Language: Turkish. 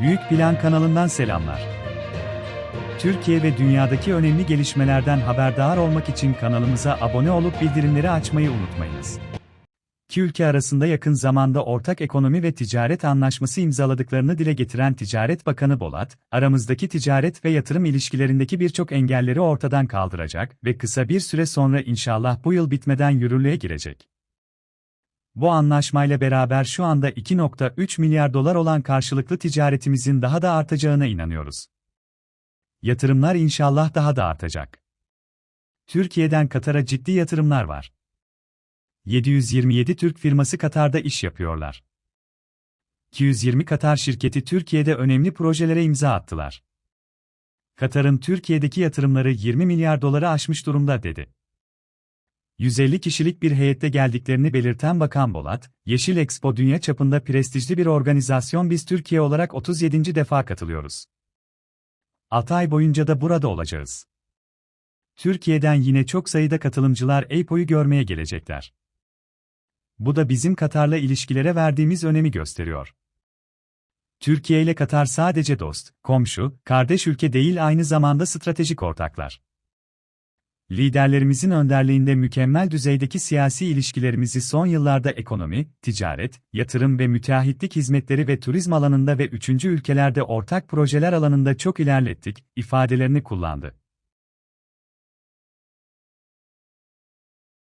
Büyük Plan kanalından selamlar. Türkiye ve dünyadaki önemli gelişmelerden haberdar olmak için kanalımıza abone olup bildirimleri açmayı unutmayınız. İki ülke arasında yakın zamanda ortak ekonomi ve ticaret anlaşması imzaladıklarını dile getiren Ticaret Bakanı Bolat, aramızdaki ticaret ve yatırım ilişkilerindeki birçok engelleri ortadan kaldıracak ve kısa bir süre sonra inşallah bu yıl bitmeden yürürlüğe girecek. Bu anlaşmayla beraber şu anda 2.3 milyar dolar olan karşılıklı ticaretimizin daha da artacağına inanıyoruz. Yatırımlar inşallah daha da artacak. Türkiye'den Katar'a ciddi yatırımlar var. 727 Türk firması Katar'da iş yapıyorlar. 220 Katar şirketi Türkiye'de önemli projelere imza attılar. Katar'ın Türkiye'deki yatırımları 20 milyar doları aşmış durumda dedi. 150 kişilik bir heyette geldiklerini belirten Bakan Bolat, Yeşil Expo dünya çapında prestijli bir organizasyon biz Türkiye olarak 37. defa katılıyoruz. 6 ay boyunca da burada olacağız. Türkiye'den yine çok sayıda katılımcılar EYPO'yu görmeye gelecekler. Bu da bizim Katar'la ilişkilere verdiğimiz önemi gösteriyor. Türkiye ile Katar sadece dost, komşu, kardeş ülke değil aynı zamanda stratejik ortaklar. Liderlerimizin önderliğinde mükemmel düzeydeki siyasi ilişkilerimizi son yıllarda ekonomi, ticaret, yatırım ve müteahhitlik hizmetleri ve turizm alanında ve üçüncü ülkelerde ortak projeler alanında çok ilerlettik, ifadelerini kullandı.